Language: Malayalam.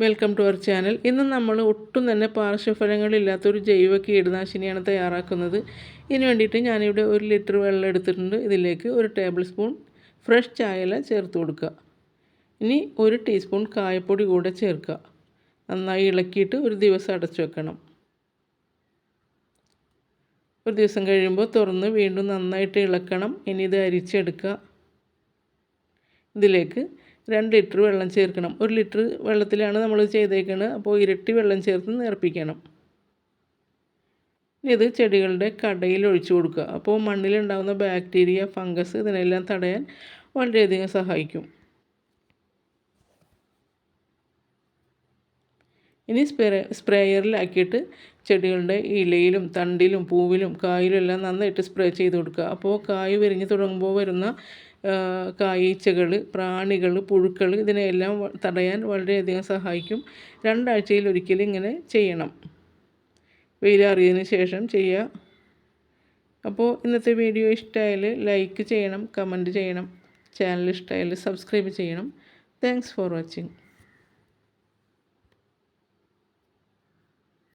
വെൽക്കം ടു അവർ ചാനൽ ഇന്ന് നമ്മൾ ഒട്ടും തന്നെ പാർശ്വഫലങ്ങളില്ലാത്തൊരു ജൈവ കീടനാശിനിയാണ് തയ്യാറാക്കുന്നത്. ഇതിന് വേണ്ടിയിട്ട് ഞാനിവിടെ ഒരു ലിറ്റർ വെള്ളം എടുത്തിട്ടുണ്ട്. ഇതിലേക്ക് ഒരു ടേബിൾ സ്പൂൺ ഫ്രഷ് ചായല ചേർത്ത് കൊടുക്കുക. ഇനി ഒരു ടീസ്പൂൺ കായപ്പൊടി കൂടെ ചേർക്കുക. നന്നായി ഇളക്കിയിട്ട് ഒരു ദിവസം അടച്ചു വെക്കണം. ഒരു ദിവസം കഴിയുമ്പോൾ തുറന്ന് വീണ്ടും നന്നായിട്ട് ഇളക്കണം. ഇനി ഇത് അരിച്ചെടുക്കുക. ഇതിലേക്ക് രണ്ട് ലിറ്റർ വെള്ളം ചേർക്കണം. ഒരു ലിറ്റർ വെള്ളത്തിലാണ് നമ്മൾ ചെയ്തേക്കുന്നത് അപ്പോൾ ഇരട്ടി വെള്ളം ചേർത്ത് നേർപ്പിക്കണം ഇത് ചെടികളുടെ കടയിൽ ഒഴിച്ചു കൊടുക്കുക. അപ്പോൾ മണ്ണിലുണ്ടാകുന്ന ബാക്ടീരിയ ഫംഗസ് ഇതിനെല്ലാം തടയാൻ വളരെയധികം സഹായിക്കും. ഇനി സ്പ്രേ സ്പ്രേയറിലാക്കിയിട്ട് ചെടികളുടെ ഇലയിലും തണ്ടിലും പൂവിലും കായിലും എല്ലാം നന്നായിട്ട് സ്പ്രേ ചെയ്ത് കൊടുക്കുക. അപ്പോൾ കായ് വിരിഞ്ഞ് തുടങ്ങുമ്പോൾ വരുന്ന കായീച്ചകൾ പ്രാണികൾ പുഴുക്കൾ ഇതിനെയെല്ലാം തടയാൻ വളരെയധികം സഹായിക്കും. രണ്ടാഴ്ചയിൽ ഒരിക്കലും ഇങ്ങനെ ചെയ്യണം. വെയിലറിയതിന് ശേഷം ചെയ്യുക അപ്പോൾ ഇന്നത്തെ വീഡിയോ ഇഷ്ടമായാൽ ലൈക്ക് ചെയ്യണം കമന്റ് ചെയ്യണം ചാനൽ ഇഷ്ടമായാൽ സബ്സ്ക്രൈബ് ചെയ്യണം. Thanks for watching.